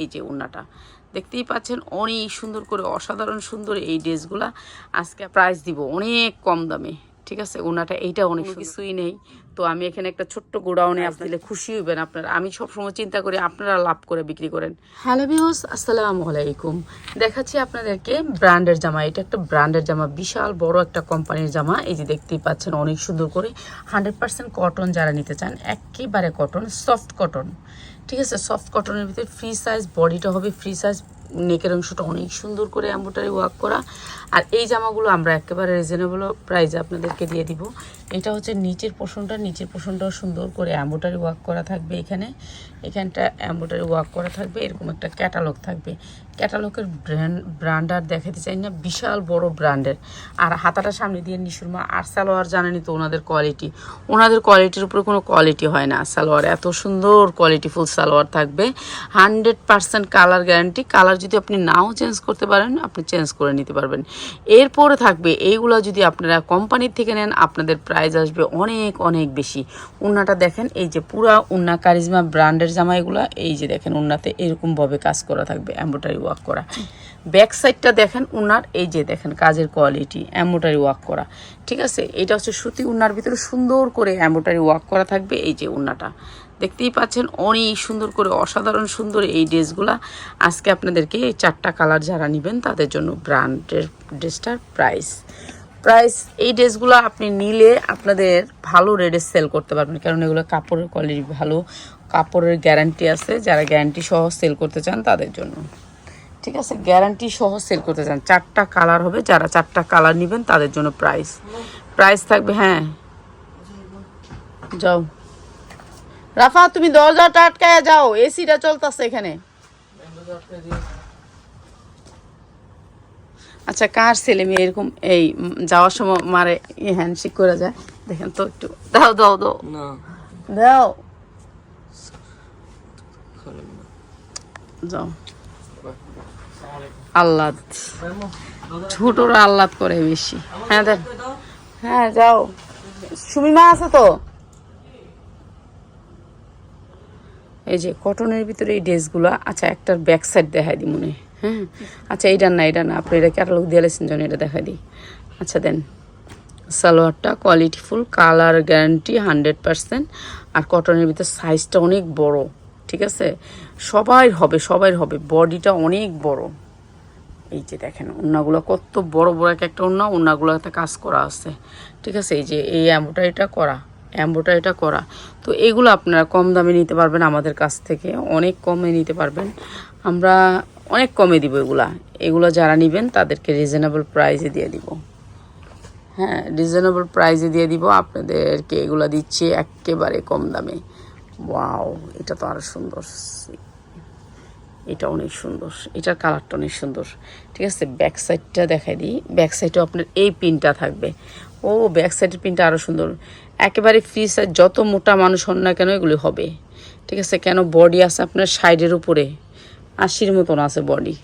এই যে উন্নাটা। দেখতেই পাচ্ছেন অনেক সুন্দর করে অসাধারণ সুন্দর এই ড্রেসগুলা আজকে প্রাইস দিব অনেক কম দামে ঠিক আছে? ওনাটা এইটা অনেক কিছুই নেই। তো আমি এখানে একটা ছোট্ট গোডাউনে দিলে খুশি হইবেন আপনারা। আমি সবসময় চিন্তা করি আপনারা লাভ করে বিক্রি করেন। হ্যালো বিহস আসসালামু আলাইকুম। দেখাচ্ছি আপনাদেরকে ব্র্যান্ডের জামা। এটা একটা ব্র্যান্ডের জামা বিশাল বড় একটা কোম্পানির জামা। এই যে দেখতেই পাচ্ছেন অনেক সুন্দর করে। হান্ড্রেড পার্সেন্ট কটন যারা নিতে চান একেবারে কটন সফট কটন ঠিক আছে সফট কটনের ভিতরে ফ্রি সাইজ বডিটা হবে ফ্রি সাইজ নেকের অংশটা অনেক সুন্দর করে অ্যাম্বোটারি ওয়ার্ক করা। আর এই জামাগুলো আমরা একেবারে রিজনেবল প্রাইজে আপনাদেরকে দিয়ে দিব। এটা হচ্ছে নিচের পোষণটা নিচের পোষণটাও সুন্দর করে অ্যাম্বোটারি ওয়ার্ক করা থাকবে এখানে। এখানটা অ্যাম্বোটারি ওয়ার্ক করা থাকবে, এরকম একটা ক্যাটালগ থাকবে। ক্যাটালগের ব্র্যান্ড ব্র্যান্ড আর দেখাতে চাই না, বিশাল বড় ব্র্যান্ডের। আর হাতাটা সামনে দিয়ে নিশুরমা আর সালোয়ার জানেনি তো ওনাদের কোয়ালিটি ওনাদের কোয়ালিটির উপরে কোনো কোয়ালিটি হয় না সালোয়ার। এত সুন্দর কোয়ালিটিফুল সালোয়ার থাকবে। Hundred percent colour guarantee colour যদি আপনি নাও চেঞ্জ করতে পারেন, আপনি চেঞ্জ করে নিতে পারবেন। এরপরে থাকবে এইগুলো যদি আপনারা কোম্পানির থেকে নেন, আপনাদের প্রাইস আসবে অনেক অনেক বেশি। উন্নাটা দেখেন, এই যে পুরা উন্না কারিজমা ব্র্যান্ডের জামা এগুলো এই যে দেখেন উন্নাতে এরকমভাবে কাজ করা থাকবে এম্বোটারি ওয়ার্ক করা। ব্যাক সাইডটা দেখেন, উনার, এই যে দেখেন, কাজের কোয়ালিটি এম্বোটারি ওয়ার্ক করা। ঠিক আছে? এটা হচ্ছে সুতি উনার ভিতরে সুন্দর করে এম্বোটারি ওয়ার্ক করা থাকবে, এই যে উন্নাটা দেখতেই পাচ্ছেন, অনেক সুন্দর করে, অসাধারণ সুন্দর এই ড্রেসগুলা। আজকে আপনাদেরকে এই চারটা কালার যারা নেবেন, তাদের জন্য ব্র্যান্ডের ড্রেসটার প্রাইস প্রাইস এই ড্রেসগুলো আপনি নিলে আপনাদের ভালো রেটে সেল করতে পারবেন। কারণ এগুলো কাপড়ের কোয়ালিটি ভালো, কাপড়ের গ্যারান্টি আছে। যারা গ্যারান্টি সহ সেল করতে চান, তাদের জন্য। ঠিক আছে? গ্যারান্টি সহ সেল করতে চান। চারটা কালার হবে। যারা চারটা কালার নেবেন তাদের জন্য প্রাইস প্রাইস থাকবে হ্যাঁ। যাও। রাফা তুমি দরজাটা আটকায় যাও। এসিটা চলতেছে এখানে। আচ্ছা কার ছেলে মেয়ে এরকম এই যাওয়ার সময় মারে হ্যান্ডশেক করে যায়? দেখেন তো একটু। দাও দাও দাও। দাও। যাও। আল্লাদ ছোটরা আল্লাদ করে বেশি। হ্যাঁ দেখ। হ্যাঁ যাও। সুমিমা আছে তো? এই যে কটনের ভিতরে এই ড্রেসগুলো আচ্ছা একটার ব্যাক সাইড দেখাই দিই মনে হয়। আচ্ছা এইটা না এটা না। আপনি এটা ক্যাটালগ দিয়ে লেছেন জন্য এটা দেখাই দিই। আচ্ছা দেন। সালোয়ারটা কোয়ালিটিফুল কালার গ্যারান্টি হান্ড্রেড পারসেন্ট আর কটনের ভিতরে সাইজটা অনেক বড় ঠিক আছে? সবাই হবে সবাই হবে। বডিটা অনেক বড়। এই যে দেখেন ওনাগুলো কত বড় বড় এক একটা ওনা ওনাগুলোতে কাজ করা আছে। ঠিক আছে, এই যে এই অ্যাম্বোটারিটা করা অ্যাম্বোটারিটা করা। তো এগুলো আপনারা কম দামে নিতে পারবেন আমাদের কাছ থেকে, অনেক কমে নিতে পারবেন। আমরা অনেক কমে দিব এগুলা। এগুলো যারা নেবেন, তাদেরকে রিজনেবল প্রাইসে দিয়ে দিব। হ্যাঁ রিজনেবল প্রাইসে দিয়ে দিব। আপনাদেরকে এগুলো দিচ্ছি একেবারে কম দামে। ওয়াও এটা তো আরও সুন্দর। এটা অনেক সুন্দর। এটার কালারটা অনেক সুন্দর। ঠিক আছে ব্যাক সাইডটা দেখাই দিই। ব্যাক সাইডেও আপনার এই পিনটা থাকবে। ও ব্যাক সাইডের পিনটা আরও সুন্দর। একেবারে ফ্রি সাইজ যত মোটা মানুষ হন না কেন এগুলি হবে। ঠিক আছে, কেন বডি আছে আপনার সাইডের উপরে। আশির মতন আছে বডি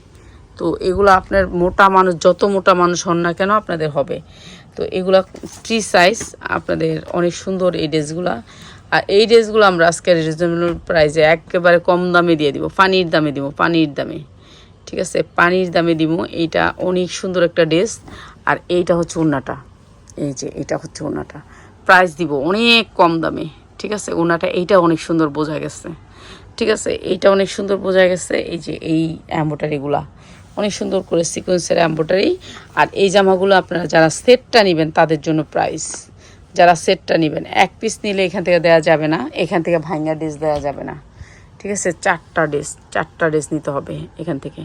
তো এগুলো আপনার মোটা মানুষ, যত মোটা মানুষ হন না কেন আপনাদের হবে। তো এগুলা ফ্রি সাইজ আপনাদের অনেক সুন্দর এই ড্রেসগুলা আর এই ড্রেসগুলো আমরা আজকে রিজনেবল প্রাইসে একেবারে কম দামে দিয়ে দিব, পানির দামে দিব, পানির দামে। ঠিক আছে? পানির দামে দিব। এইটা অনেক সুন্দর একটা ড্রেস। আর এইটা হচ্ছে ওনাটা এই যে এটা হচ্ছে ওনাটা প্রাইস দিব অনেক কম দামে। ঠিক আছে? ওনাটা এইটা অনেক সুন্দর বোঝা গেছে। ঠিক আছে? এইটা অনেক সুন্দর বোঝা গেছে। এই যে, এই অ্যাম্বোটারিগুলা অনেক সুন্দর করে সিকোয়েন্সের অ্যাম্বোটারি আর এই জামাগুলো আপনারা যারা সেটটা নেবেন, তাদের জন্য প্রাইস। যারা সেটটা নেবেন এক পিস নিলে এখান থেকে দেওয়া যাবে না এখান থেকে ভাঙ্গা ডিস দেওয়া যাবে না। ঠিক আছে? চারটা ড্রেস চারটা ড্রেস নিতে হবে এখান থেকে।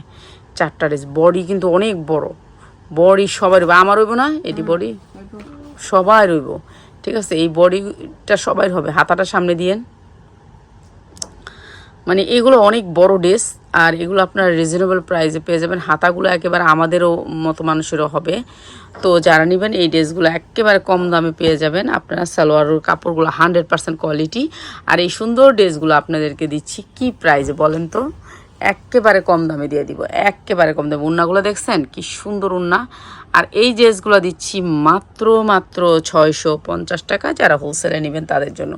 চারটা ড্রেস বডি কিন্তু অনেক বড়। বডি সবাই রইব। আমার রইব না? এটি বডি? সবাই রইব। ঠিক আছে? এই বডিটা সবাই হবে। হাতাটা সামনে দিয়েন। মানে এগুলো অনেক বড় ড্রেস আর এগুলো আপনার রিজনেবল প্রাইসে পেয়ে যাবেন। হাতাগুলো একেবারে আমাদেরও মতো মানুষেরও হবে। তো যারা নেবেন, এই ড্রেসগুলো একেবারে কম দামে পেয়ে যাবেন। আপনারা সালোয়ারের কাপড়গুলো হান্ড্রেড পার্সেন্ট কোয়ালিটি আর এই সুন্দর ড্রেসগুলো আপনাদেরকে দিচ্ছি, কি প্রাইসে বলেন তো? একেবারে কম দামে দিয়ে দিব, একেবারে কম দামে। উন্নাগুলো দেখছেন? কি সুন্দর উন্না। আর এই ড্রেসগুলো দিচ্ছি মাত্র মাত্র ছয়শো পঞ্চাশ টাকা যারা হোলসেলে নেবেন তাদের জন্য।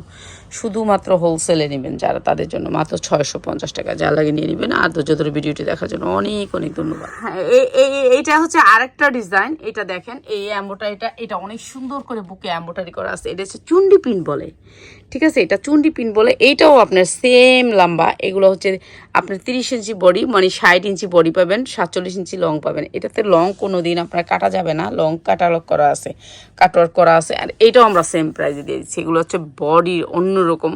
শুধুমাত্র হোলসেলে নেবেন যারা তাদের জন্য। মাত্র ছয়শো পঞ্চাশ টাকা যা লাগে নিয়ে নেবেন। আর ধৈর্য ধরে ভিডিওটি দেখার জন্য অনেক অনেক ধন্যবাদ। হ্যাঁ এই- এই- এইটা হচ্ছে আরেকটা ডিজাইন। এটা দেখেন, এই অ্যাম্বোটারিটা এটা অনেক সুন্দর করে বুকে অ্যাম্বোটারি করা আছে। এটা হচ্ছে চুন্ডি পিন বলে। ঠিক আছে? এটা চুন্ডি পিন বলে। এইটাও আপনার সেম লম্বা। এগুলো হচ্ছে আপনার তিরিশ ইঞ্চি বডি মানে ষাট ইঞ্চি বডি পাবেন, সাতচল্লিশ ইঞ্চি লং পাবেন। এটাতে লং কোনো দিন আপনার কাটা যাবে না লং কাটালগ করা আছে কাটওয়ার্ক করা আছে আর এইটাও আমরা সেম প্রাইসে দিয়ে দিচ্ছি। এগুলো হচ্ছে বডির অন্যরকম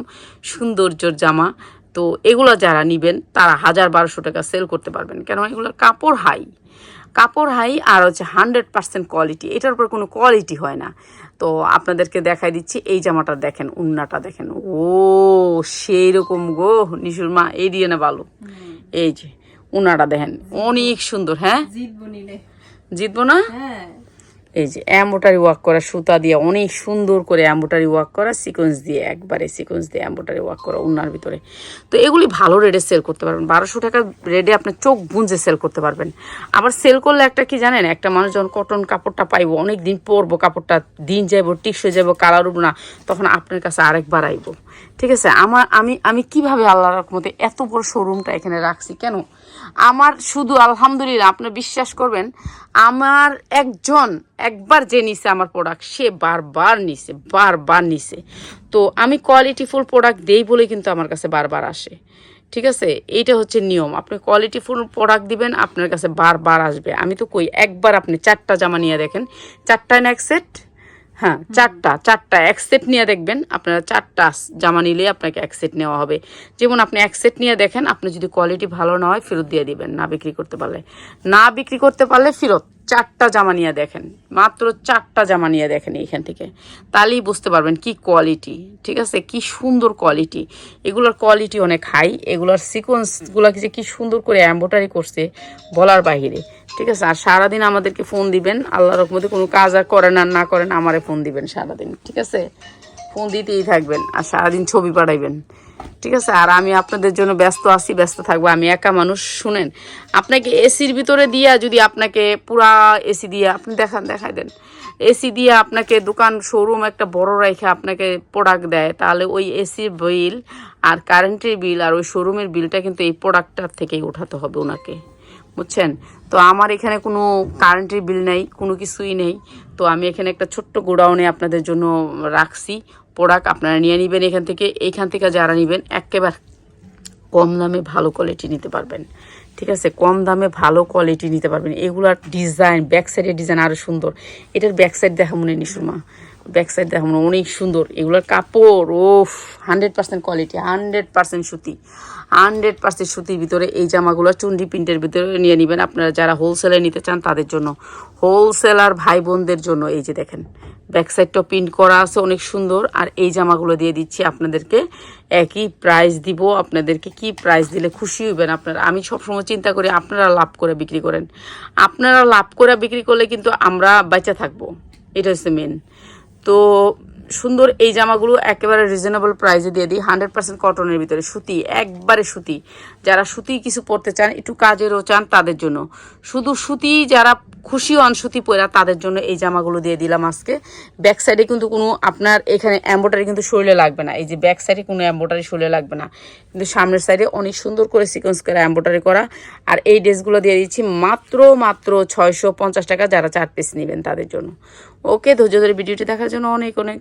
সৌন্দর্যর জামা। তো এগুলো যারা নেবেন তারা হাজার বারোশো টাকা সেল করতে পারবেন। কেন এগুলোর কাপড় হাই কাপড় হাই আর হচ্ছে হান্ড্রেড পার্সেন্ট কোয়ালিটি এটার উপর কোনো কোয়ালিটি হয় না। তো আপনাদেরকে দেখাই দিচ্ছি এই জামাটা দেখেন উন্নাটা দেখেন। ও সেই রকম গো নিশুর মা এই দিয়ে না ভালো এই যে উনাটা দেখেন অনেক সুন্দর হ্যাঁ? জিতবো না? হ্যাঁ। এই যে অ্যাম্বোটারি ওয়ার্ক করা সুতা দিয়ে অনেক সুন্দর করে অ্যাম্বোটারি ওয়ার্ক করা সিকোয়েন্স দিয়ে একবারে সিকোয়েন্স দিয়ে অ্যাম্বোটারি ওয়ার্ক করা উন্নার ভিতরে। তো এগুলি ভালো রেটে সেল করতে পারবেন। বারোশো টাকা রেটে আপনার চোখ বুঞ্জে সেল করতে পারবেন। আবার সেল করলে একটা কি জানেন? একটা মানুষ যখন কটন কাপড়টা পাইবো অনেক দিন পরবো কাপড়টা দিন যাইবো টিকসে যাব কালার উঠবো না তখন আপনার কাছে আরেকবার আইবো। ঠিক আছে? আমার, আমি আমি কীভাবে আল্লাহর রকমতে এত বড় শোরুমটা এখানে রাখছি? কেন? আমার শুধু আলহামদুলিল্লাহ, আপনি বিশ্বাস করবেন, আমার একজন, একবার যে নিছে আমার প্রোডাক্ট সে বারবার নিছে বারবার নিছে। তো আমি কোয়ালিটিফুল প্রোডাক্ট দেই বলে কিন্তু আমার কাছে বারবার আসে। ঠিক আছে? এইটা হচ্ছে নিয়ম। আপনি কোয়ালিটিফুল প্রোডাক্ট দিবেন, আপনার কাছে বারবার আসবে। আমি তো কই, একবার আপনি চারটা জামা নিয়ে দেখেন চারটায় না এক সেট হ্যাঁ চারটা চারটা, এক সেট নিয়ে দেখবেন, আপনারা চারটা জামা নিলে আপনাকে এক সেট নেওয়া হবে। যেমন আপনি এক সেট নিয়ে দেখেন, আপনি যদি কোয়ালিটি ভালো না হয়, ফেরত দিয়ে দিবেন না বিক্রি করতে পারলে। না বিক্রি করতে পারলে ফেরত চারটা জামা নিয়ে দেখেন। মাত্র চারটা জামা নিয়ে দেখেন এইখান থেকে। তাহলেই বুঝতে পারবেন কি কোয়ালিটি ঠিক আছে? কি সুন্দর কোয়ালিটি এগুলোর কোয়ালিটি অনেক হাই এগুলোর সিকোয়েন্সগুলো যে কি সুন্দর করে এম্বোটারি করছে বলার বাহিরে, ঠিক আছে? আর সারাদিন আমাদেরকে ফোন দিবেন। আল্লাহর রকমতে কোনো কাজ আর করেন আর না করেন, আমারে ফোন দিবেন সারাদিন, ঠিক আছে? ফোন দিতেই থাকবেন আর সারাদিন ছবি পাঠাইবেন। ঠিক আছে? আর আমি আপনাদের জন্য ব্যস্ত আছি, ব্যস্ত থাকব। আমি একা মানুষ, শুনেন? আপনাকে এসির ভিতরে দিয়া যদি আপনাকে পুরা এসি দিয়ে, আপনি দেখান, দেখাই দেন। এসি দিয়ে আপনাকে দোকান শোরুম একটা বড় রেখে আপনাকে প্রোডাক্ট দেয়, তাহলে ওই এসির বিল আর কারেন্টের বিল আর ওই শোরুমের বিলটা কিন্তু এই প্রোডাক্টটার থেকেই উঠাতে হবে ওনাকে। বুঝছেন? তো আমার এখানে কোনো কারেন্টের বিল নেই, কোনো কিছুই নেই। তো আমি এখানে একটা ছোট্ট গোডাউনে আপনাদের জন্য রাখছি। প্রোডাক্ট আপনারা নিয়ে নেবেন এখান থেকে। এইখান থেকে যারা নেবেন, একেবারে কম দামে ভালো কোয়ালিটি নিতে পারবেন। ঠিক আছে? কম দামে ভালো কোয়ালিটি নিতে পারবেন। এগুলার ডিজাইন ব্যাক সাইডের ডিজাইন আরও সুন্দর। এটার ব্যাক সাইড দেখা মনে নিশুমা ব্যাক সাইড দেখা মনে অনেক সুন্দর। এগুলোর কাপড় ও hundred percent quality hundred percent সুতি। হান্ড্রেড পার্সেন্ট সুতির ভিতরে এই জামাগুলো চুন্ডি প্রিন্টের ভিতরে নিয়ে নেবেন। আপনারা যারা হোলসেলে নিতে চান তাদের জন্য। হোলসেলার ভাই বোনদের জন্য এই যে দেখেন ব্যাক সাইডটা প্রিন্ট করা আছে, অনেক সুন্দর। আর এই জামাগুলো দিয়ে দিচ্ছি আপনাদেরকে, একই প্রাইস দিব। আপনাদেরকে কি প্রাইস দিলে খুশি হইবেন আপনারা? আমি সবসময় চিন্তা করি আপনারা লাভ করে বিক্রি করেন। আপনারা লাভ করে বিক্রি করলে কিন্তু আমরা বেঁচে থাকব। এটা হচ্ছে মেন তো সুন্দর এই জামাগুলো একেবারে রিজনেবল প্রাইসে দিয়ে দিই হান্ড্রেড পার্সেন্ট কটনের ভিতরে, সুতি, একবারে সুতি। যারা সুতি কিছু পরতে চান, একটু কাজেরও চান, তাদের জন্য। শুধু সুতি, যারা খুশি হন সুতি পরা, তাদের জন্য এই জামাগুলো দিয়ে দিলাম আজকে। ব্যাক সাইডে কিন্তু কোনো আপনার এখানে এম্বোটারি কিন্তু শরীরে লাগবে না। এই যে ব্যাক সাইডে কোনো এম্বোটারি শরীরে লাগবে না। কিন্তু সামনের সাইডে অনেক সুন্দর করে সিকোয়েন্স করে এম্বোটারি করা। আর এই ড্রেসগুলো দিয়ে দিচ্ছি মাত্র মাত্র ছয়শো পঞ্চাশ টাকা যারা চার পিস নেবেন তাদের জন্য। ওকে ধৈর্য ধরে ভিডিওটি দেখার জন্য অনেক অনেক